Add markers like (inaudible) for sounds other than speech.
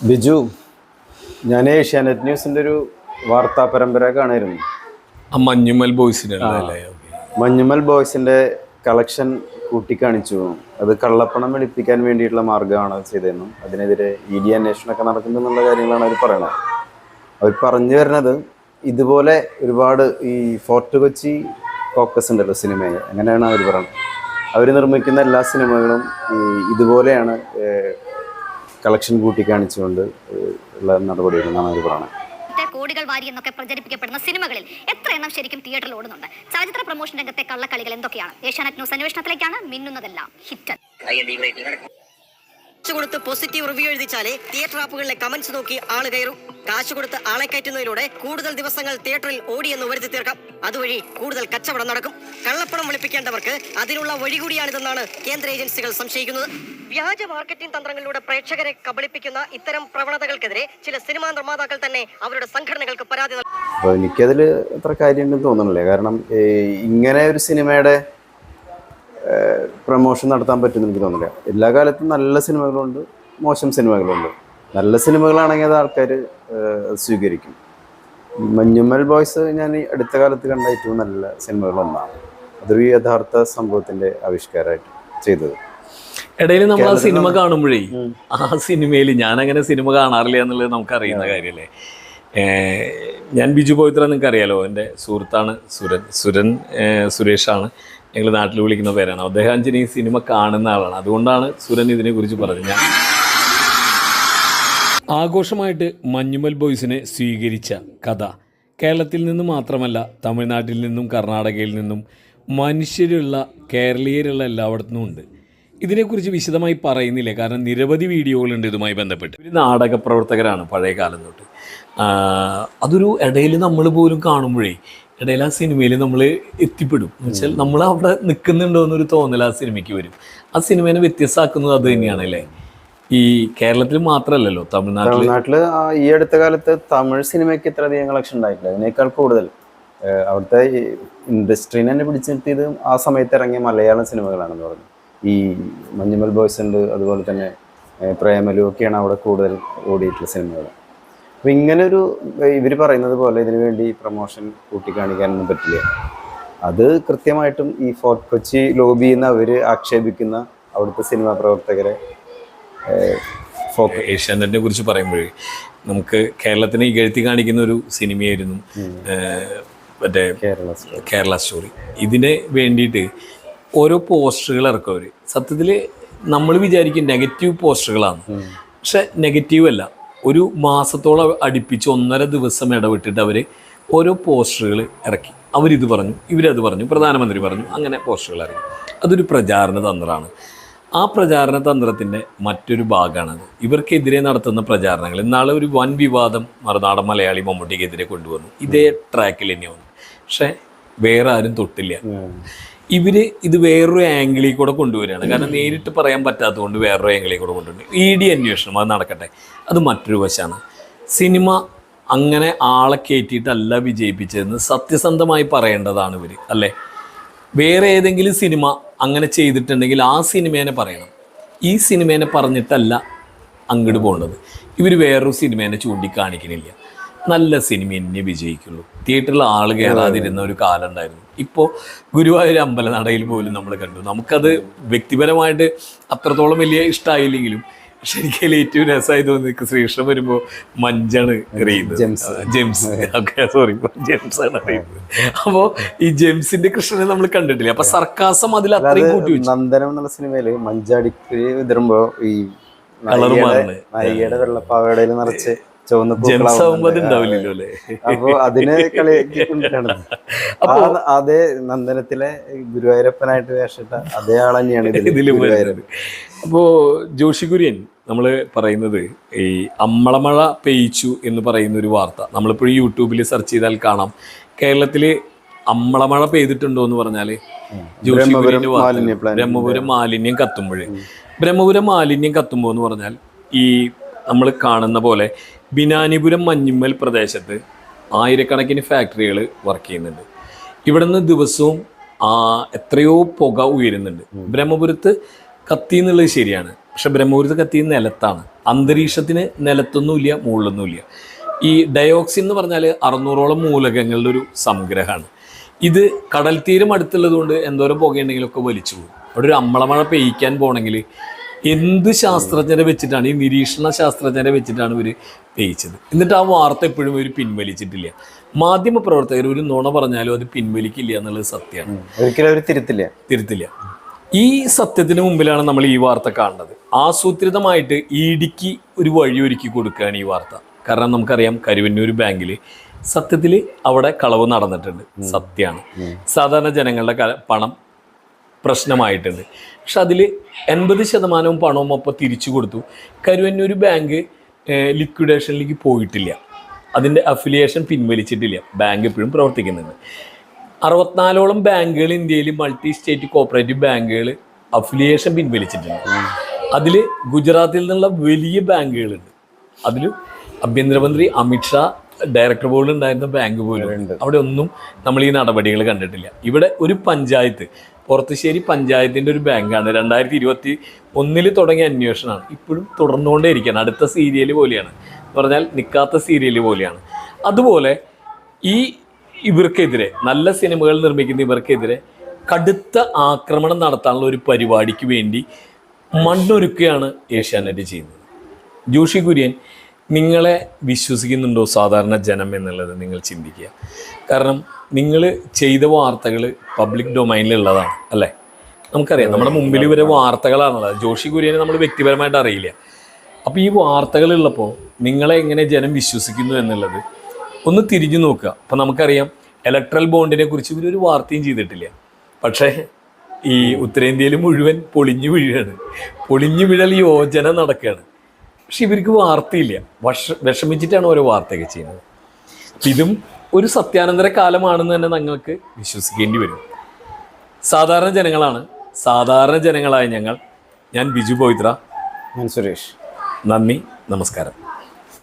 ബിജു ഞാൻ ഏഷ്യാനെറ്റ് ന്യൂസിന്റെ ഒരു വാർത്താ പരമ്പര കാണായിരുന്നു. മഞ്ഞുമൽ ബോയ്സിന്റെ മഞ്ഞുമൽ ബോയ്സിന്റെ കളക്ഷൻ കൂട്ടിക്കാണിച്ചു. അത് കള്ളപ്പണം വെളുപ്പിക്കാൻ വേണ്ടിയിട്ടുള്ള മാർഗമാണ് ചെയ്തതെന്നും അതിനെതിരെ ഇ ഡി അന്വേഷണമൊക്കെ നടക്കുന്നുള്ള കാര്യങ്ങളാണ് അവർ പറയണത്. അവർ പറഞ്ഞു വരുന്നത് ഇതുപോലെ ഒരുപാട് ഈ ഫോർട്ട് കൊച്ചി ഫോക്കസ് ഉണ്ടല്ലോ സിനിമയെ അങ്ങനെയാണ് അവർ പറയുന്നത് അവർ നിർമ്മിക്കുന്ന എല്ലാ സിനിമകളും ഇതുപോലെയാണ് കളക്ഷൻ കൂട്ടി കാണിച്ചുകൊണ്ട് ഉള്ള നടപടികളെന്നാണ് അവർ പറയുന്നത്. കോടികൾ വാരി എന്നൊക്കെ പ്രചരിപ്പിക്കപ്പെടുന്ന സിനിമകളിൽ എത്ര എണ്ണം ശരിക്കും തിയേറ്ററിൽ ഓടുന്നുണ്ട്? ചലച്ചിത്ര പ്രൊമോഷൻ രംഗത്തെ കള്ളക്കളികൾ എന്തൊക്കെയാണ്? ഏഷ്യാനെറ്റ് ന്യൂസ് അന്വേഷണത്തിലേക്കാണ് മിന്നുന്നതെല്ലാം ഹിറ്റ്. കാശ് കൊടുത്ത് പോസിറ്റീവ് റിവ്യൂ എഴുതിച്ചാലേ തിയേറ്റർ ആപ്പുകളിലെ കമന്റ്സ് നോക്കി ആൾ കയറും. കാശ് കൊടുത്ത് ആളെ കയറ്റുന്നതിലൂടെ കൂടുതൽ ദിവസങ്ങൾ തിയേറ്ററിൽ ഓടിയെന്ന് വരുത്തി തീർക്കാം. അതുവഴി കൂടുതൽ കച്ചവടം നടക്കും. കള്ളപ്പണം വെളുപ്പിക്കേണ്ടവർക്ക് അതിനുള്ള വഴി കൂടിയാണിതെന്നാണ് കേന്ദ്ര ഏജൻസികൾ സംശയിക്കുന്നത്. വ്യാജ മാർക്കറ്റിംഗ് തന്ത്രങ്ങളിലൂടെ പ്രേക്ഷകരെ കബളിപ്പിക്കുന്ന ഇത്തരം പ്രവണതകൾക്കെതിരെ ചില സിനിമാ നിർമ്മാതാക്കൾ തന്നെ അവരുടെ സംഘടനകൾക്ക് പരാതി നൽകും എനിക്കതിൽ അത്ര കാര്യമുണ്ടെന്ന് തോന്നുന്നില്ല കാരണം ഇങ്ങനെ ഒരു സിനിമയുടെ പ്രൊമോഷൻ നടത്താൻ പറ്റുമെന്ന് എനിക്ക് തോന്നുന്നില്ല. എല്ലാ കാലത്തും നല്ല സിനിമകളുണ്ട് മോശം സിനിമകളുണ്ട്. നല്ല സിനിമകളാണെങ്കിൽ അത് ആൾക്കാർ സ്വീകരിക്കും. മഞ്ഞുമ്മൽ ബോയ്സ് ഞാൻ അടുത്ത കാലത്ത് കണ്ട ഏറ്റവും നല്ല സിനിമകളൊന്നാണ്. അതൊരു യഥാർത്ഥ സംഭവത്തിന്റെ ആവിഷ്കാരമായിട്ട് ചെയ്തത്. ഇടയിൽ നമ്മൾ ആ സിനിമ കാണുമ്പോഴേ ആ സിനിമയിൽ ഞാൻ അങ്ങനെ സിനിമ കാണാറില്ല എന്നുള്ളത് നമുക്ക് അറിയുന്ന കാര്യമല്ലേ? ഞാൻ ബിജു പോയിത്ര നിങ്ങൾക്ക് അറിയാലോ എന്റെ സുഹൃത്താണ് സുരൻ സുരൻ സുരേഷാണ്. ഞങ്ങൾ നാട്ടിൽ വിളിക്കുന്ന പേരാണ്. അദ്ദേഹം ഈ സിനിമ കാണുന്ന ആളാണ്. അതുകൊണ്ടാണ് സുരൻ ഇതിനെക്കുറിച്ച് പറഞ്ഞത്. ആഘോഷമായിട്ട് മഞ്ഞുമൽ ബോയ്സിനെ സ്വീകരിച്ച കഥ. കേരളത്തിൽ നിന്ന് മാത്രമല്ല തമിഴ്നാട്ടിൽ നിന്നും കർണാടകയിൽ നിന്നും മനുഷ്യരുള്ള കേരളീയരുള്ള എല്ലായിടത്തുനിന്നും ഉണ്ട്. ഇതിനെക്കുറിച്ച് വിശദമായി പറയുന്നില്ല. കാരണം നിരവധി വീഡിയോകളുണ്ട് ഇതുമായി ബന്ധപ്പെട്ട്. ഒരു നാടക പ്രവർത്തകരാണ് പഴയ കാലം തൊട്ട്. അതൊരു ഇടയിൽ നമ്മൾ പോലും കാണുമ്പോഴേ ഇടയിൽ ആ സിനിമയിൽ നമ്മൾ എത്തിപ്പെടും. എന്ന് വെച്ചാൽ നമ്മൾ അവിടെ നിൽക്കുന്നുണ്ടോ എന്നൊരു തോന്നൽ ആ സിനിമയ്ക്ക് വരും. ആ സിനിമേനെ വ്യത്യസ്തമാക്കുന്നത് അത് തന്നെയാണ് അല്ലേ? ഈ കേരളത്തിൽ മാത്രമല്ലല്ലോ തമിഴ്നാട്ടിൽ തമിഴ്നാട്ടിൽ ഈ അടുത്ത കാലത്ത് തമിഴ് സിനിമയ്ക്ക് ഇത്രയധികം കളക്ഷൻ ഉണ്ടായിട്ടില്ല. അതിനേക്കാൾ കൂടുതൽ. അവിടുത്തെ ഇൻഡസ്ട്രീനെ തന്നെ പിടിച്ചു നിർത്തിയത് ആ സമയത്ത് ഇറങ്ങിയ മലയാളം സിനിമകളാണെന്ന് പറഞ്ഞു. ഈ മഞ്ഞുമൽ ബോയ്സ് ഉണ്ട് അതുപോലെ തന്നെ പ്രേമലു ഒക്കെയാണ് അവിടെ കൂടുതൽ ഓടിയിട്ടുള്ള സിനിമകൾ. അപ്പോൾ ഇങ്ങനെ ഒരു ഇവർ പറയുന്നത് പോലെ ഇതിനു വേണ്ടി പ്രൊമോഷൻ കൂട്ടിക്കാണിക്കാനൊന്നും പറ്റില്ല. അത് കൃത്യമായിട്ടും ഈ ഫോർട്ട് കൊച്ചി ലോബി എന്ന് അവർ ആക്ഷേപിക്കുന്ന അവിടുത്തെ സിനിമാ പ്രവർത്തകരെ ഏഷ്യാനെറ്റിനെ കുറിച്ച് പറയുമ്പോഴേ നമുക്ക് കേരളത്തിനെ ഇകഴ്ത്തി കാണിക്കുന്ന ഒരു സിനിമയായിരുന്നു മറ്റേ കേരള കേരള സ്റ്റോറി. ഇതിന് വേണ്ടിയിട്ട് ഓരോ പോസ്റ്ററുകൾ ഇറക്കും അവർ സത്യത്തിൽ നമ്മൾ വിചാരിക്കും നെഗറ്റീവ് പോസ്റ്ററുകളാണ് പക്ഷെ നെഗറ്റീവ് അല്ല. ഒരു മാസത്തോളം അടുപ്പിച്ച് ഒന്നര ദിവസം ഇടവിട്ടിട്ട് അവർ ഓരോ പോസ്റ്ററുകൾ ഇറക്കി. അവരിത് പറഞ്ഞു ഇവരത് പറഞ്ഞു പ്രധാനമന്ത്രി പറഞ്ഞു അങ്ങനെ പോസ്റ്ററുകൾ ഇറക്കി. അതൊരു പ്രചാരണ തന്ത്രമാണ്. ആ പ്രചാരണ തന്ത്രത്തിന്റെ മറ്റൊരു ഭാഗമാണത്. ഇവർക്കെതിരെ നടത്തുന്ന പ്രചാരണങ്ങൾ. ഇന്നാളെ ഒരു വൻ വിവാദം മറുനാടൻ മലയാളി മമ്മൂട്ടിക്കെതിരെ കൊണ്ടുവന്നു. ഇതേ ട്രാക്കിൽ തന്നെ വന്നു പക്ഷേ വേറെ ആരും തൊട്ടില്ല. ഇവർ ഇത് വേറൊരു ആംഗിളിൽ കൂടെ കൊണ്ടുവരികയാണ്. കാരണം നേരിട്ട് പറയാൻ പറ്റാത്തതുകൊണ്ട് വേറൊരു ആംഗിളിൽ കൂടെ കൊണ്ടുവരും ഇ ഡി അന്വേഷണം അത് നടക്കട്ടെ. അത് മറ്റൊരു വശമാണ്. സിനിമ അങ്ങനെ ആളെ കയറ്റിയിട്ടല്ല വിജയിപ്പിച്ചതെന്ന് സത്യസന്ധമായി പറയേണ്ടതാണ് ഇവർ അല്ലേ? വേറെ ഏതെങ്കിലും സിനിമ അങ്ങനെ ചെയ്തിട്ടുണ്ടെങ്കിൽ ആ സിനിമേനെ പറയണം. ഈ സിനിമേനെ പറഞ്ഞിട്ടല്ല അങ്ങോട്ട് പോകേണ്ടത്. ഇവർ വേറൊരു സിനിമേനെ ചൂണ്ടിക്കാണിക്കണില്ല. നല്ല സിനിമ എന്നെ വിജയിക്കുള്ളൂ. തിയേറ്ററിൽ ആൾ കയറാതിരുന്ന ഒരു കാലം ഉണ്ടായിരുന്നു. ഇപ്പോൾ ഗുരുവായൂർ അമ്പലനടയിൽ പോലും നമ്മൾ കണ്ടു. നമുക്കത് വ്യക്തിപരമായിട്ട് അത്രത്തോളം വലിയ ഇഷ്ടമായില്ലെങ്കിലും ശരിക്കും ഏറ്റവും രസമായി തോന്നി ശ്രീകൃഷ്ണൻ വരുമ്പോൾ മഞ്ചാണ് Gems. Gems. Okay sorry Gems ആണ് അറിയുന്നത് അപ്പോ ഈ ജെംസിന്റെ കൃഷ്ണനെ നമ്മൾ കണ്ടിട്ടില്ല? അപ്പൊ സർക്കാസം അതിൽ അത്രയും കൂട്ടി നന്ദനം എന്നുള്ള സിനിമയിൽ മഞ്ചാടിക്ക് വിതറുമ്പോ ഈ. വെള്ളപ്പാവടയിൽ നിറച്ച് ചുവന്ന. ഉണ്ടാവില്ലല്ലോ അല്ലേ? അപ്പൊ അതിനെ കളിയാക്കിക്കൊണ്ടിട്ടാണ് (laughs) ആ അതേ നന്ദനത്തിലെ ഗുരുവായൂരപ്പനായിട്ട് വേഷിട്ട അതേ ആൾ തന്നെയാണ് ഇതിൽ. അപ്പോൾ ജോഷി കുര്യൻ നമ്മൾ പറയുന്നത് ഈ അമ്മളമഴ പെയ്ച്ചു എന്ന് പറയുന്ന ഒരു വാർത്ത. നമ്മളിപ്പോൾ യൂട്യൂബിൽ സെർച്ച് ചെയ്താൽ കാണാം. കേരളത്തിൽ അമ്മളമഴ പെയ്തിട്ടുണ്ടോ എന്ന് പറഞ്ഞാൽ ജോഷി ബ്രഹ്മപുരം കുര്യന്റെ വാർത്ത. ബ്രഹ്മപുരം മാലിന്യം കത്തുമ്പോൾ ബ്രഹ്മപുരം മാലിന്യം കത്തുമ്പോൾ എന്ന് പറഞ്ഞാൽ ഈ നമ്മൾ കാണുന്ന പോലെ ബിനാനിപുരം മഞ്ഞിമ്മൽ പ്രദേശത്ത് ആയിരക്കണക്കിന് ഫാക്ടറികൾ വർക്ക് ചെയ്യുന്നുണ്ട്. ഇവിടുന്ന് ദിവസവും എത്രയോ പുക ഉയരുന്നുണ്ട്. ബ്രഹ്മപുരത്ത് കത്തി എന്നുള്ളത് ശരിയാണ്. പക്ഷെ ബ്രഹ്മപുരത്ത് കത്തി നിലത്താണ്. അന്തരീക്ഷത്തിന് നിലത്തൊന്നുമില്ല മുകളിലൊന്നുമില്ല. ഈ ഡയോക്സിൻ എന്ന് പറഞ്ഞാൽ അറുന്നൂറോളം മൂലകങ്ങളുടെ ഒരു സംഗ്രഹമാണ്. ഇത് കടൽ തീരം അടുത്തുള്ളത് കൊണ്ട് എന്തോരം പുകയുണ്ടെങ്കിലൊക്കെ വലിച്ചു പോകും. അവിടെ ഒരു അമ്മളമഴ പെയ്യ്ക്കാൻ പോകണമെങ്കിൽ എന്ത് ശാസ്ത്രജ്ഞരെ വെച്ചിട്ടാണ് ഈ നിരീക്ഷണ ശാസ്ത്രജ്ഞരെ വെച്ചിട്ടാണ് ഇവർ പെയ്ച്ചത്? എന്നിട്ട് ആ വാർത്ത എപ്പോഴും ഇവർ പിൻവലിച്ചിട്ടില്ല. മാധ്യമ പ്രവർത്തകർ ഒരു നുണ പറഞ്ഞാലും അത് പിൻവലിക്കില്ല എന്നുള്ളത് സത്യമാണ്. ഒരിക്കലും അവർ തിരുത്തില്ല. തിരുത്തില്ല. ഈ സത്യത്തിന് മുമ്പിലാണ് നമ്മൾ ഈ വാർത്ത കാണുന്നത്. ആസൂത്രിതമായിട്ട് ഇടിക്ക് ഒരു വഴി ഒരുക്കി കൊടുക്കുകയാണ് ഈ വാർത്ത. കാരണം നമുക്കറിയാം കരുവന്നൂർ ബാങ്കിൽ സത്യത്തിൽ അവിടെ കളവ് നടന്നിട്ടുണ്ട്. സത്യമാണ്. സാധാരണ ജനങ്ങളുടെ പണം പ്രശ്നമായിട്ടുണ്ട്. പക്ഷെ അതിൽ എൺപത് ശതമാനവും പണവും ഒപ്പം തിരിച്ചു കൊടുത്തു. കരുവന്നൂർ ബാങ്ക് ലിക്വിഡേഷനിലേക്ക് പോയിട്ടില്ല. അതിന്റെ അഫിലിയേഷൻ പിൻവലിച്ചിട്ടില്ല. ബാങ്ക് ഇപ്പോഴും പ്രവർത്തിക്കുന്നുണ്ട്. അറുപത്തിനാലോളം ബാങ്കുകൾ ഇന്ത്യയിൽ മൾട്ടി സ്റ്റേറ്റ് കോപ്പറേറ്റീവ് ബാങ്കുകൾ അഫിലിയേഷൻ പിൻവലിച്ചിട്ടുണ്ട്. അതിൽ ഗുജറാത്തിൽ നിന്നുള്ള വലിയ ബാങ്കുകളുണ്ട്. അതിൽ ആഭ്യന്തരമന്ത്രി അമിത്ഷാ ഡയറക്ടർ ബോർഡിൽ ഉണ്ടായിരുന്ന ബാങ്ക് പോലും അവിടെ ഒന്നും നമ്മൾ ഈ നടപടികൾ കണ്ടിട്ടില്ല. ഇവിടെ ഒരു പഞ്ചായത്ത് പുറത്തുശ്ശേരി പഞ്ചായത്തിന്റെ ഒരു ബാങ്കാണ്. രണ്ടായിരത്തി ഇരുപത്തി ഒന്നിൽ തുടങ്ങിയ അന്വേഷണമാണ്. ഇപ്പോഴും തുടർന്നുകൊണ്ടേ ഇരിക്കുകയാണ്. അടുത്ത സീരിയൽ പോലെയാണ്. പറഞ്ഞാൽ നിൽക്കാത്ത സീരിയൽ പോലെയാണ്. അതുപോലെ ഈ ഇവർക്കെതിരെ നല്ല സിനിമകൾ നിർമ്മിക്കുന്ന ഇവർക്കെതിരെ കടുത്ത ആക്രമണം നടത്താനുള്ള ഒരു പരിപാടിക്ക് വേണ്ടി മണ്ണൊരുക്കുകയാണ് ഏഷ്യാനെറ്റ് ചെയ്യുന്നത്. ജോഷി കുര്യൻ നിങ്ങളെ വിശ്വസിക്കുന്നുണ്ടോ സാധാരണ ജനം എന്നുള്ളത് നിങ്ങൾ ചിന്തിക്കുക. കാരണം നിങ്ങൾ ചെയ്ത വാർത്തകൾ പബ്ലിക് ഡൊമൈനിലുള്ളതാണ് അല്ലേ? നമുക്കറിയാം നമ്മുടെ മുമ്പിൽ ഇവരെ വാർത്തകളാണുള്ളത്. ജോഷി കുര്യനെ നമ്മൾ വ്യക്തിപരമായിട്ട് അറിയില്ല. അപ്പോൾ ഈ വാർത്തകളുള്ളപ്പോൾ നിങ്ങളെ എങ്ങനെ ജനം വിശ്വസിക്കുന്നു എന്നുള്ളത് ഒന്ന് തിരിഞ്ഞു നോക്കുക. അപ്പം നമുക്കറിയാം ഇലക്ട്രൽ ബോണ്ടിനെ കുറിച്ച് ഇവരൊരു വാർത്തയും ചെയ്തിട്ടില്ല. പക്ഷേ ഈ ഉത്തരേന്ത്യയിൽ മുഴുവൻ പൊളിഞ്ഞു വീഴുകയാണ്. പൊളിഞ്ഞു വീഴൽ യോജന നടക്കുകയാണ്. പക്ഷെ ഇവർക്ക് വാർത്തയില്ല. വഷ വിഷമിച്ചിട്ടാണ് ഓരോ വാർത്തയൊക്കെ ചെയ്യുന്നത്. ഇതും ഒരു സത്യാനന്തര കാലമാണെന്ന് തന്നെ ഞങ്ങൾക്ക് വിശ്വസിക്കേണ്ടി വരും. സാധാരണ ജനങ്ങളാണ്. സാധാരണ ജനങ്ങളായ ഞങ്ങൾ. ഞാൻ ബിജു പവിത്ര. ഞാൻ സുരേഷ്. നന്ദി. നമസ്കാരം.